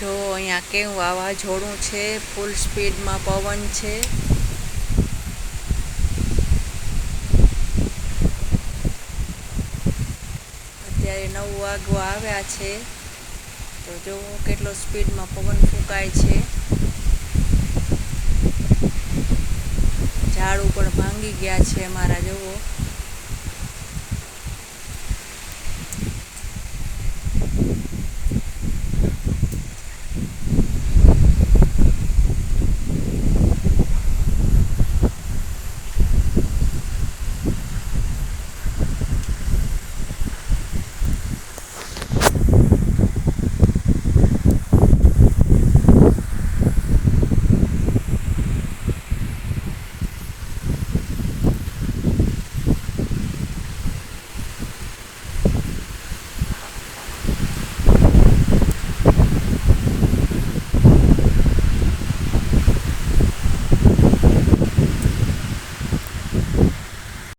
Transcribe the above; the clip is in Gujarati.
જો અહીંયા કેવું વાવાઝોડું છે ફૂલ સ્પીડમાં પવન છે. અત્યારે નવ વાગવા આવ્યા છે. તો જોવો કેટલો સ્પીડમાં પવન ફૂંકાય છે. ઝાડ પણ ભાંગી ગયા છે અમારા, જુઓ.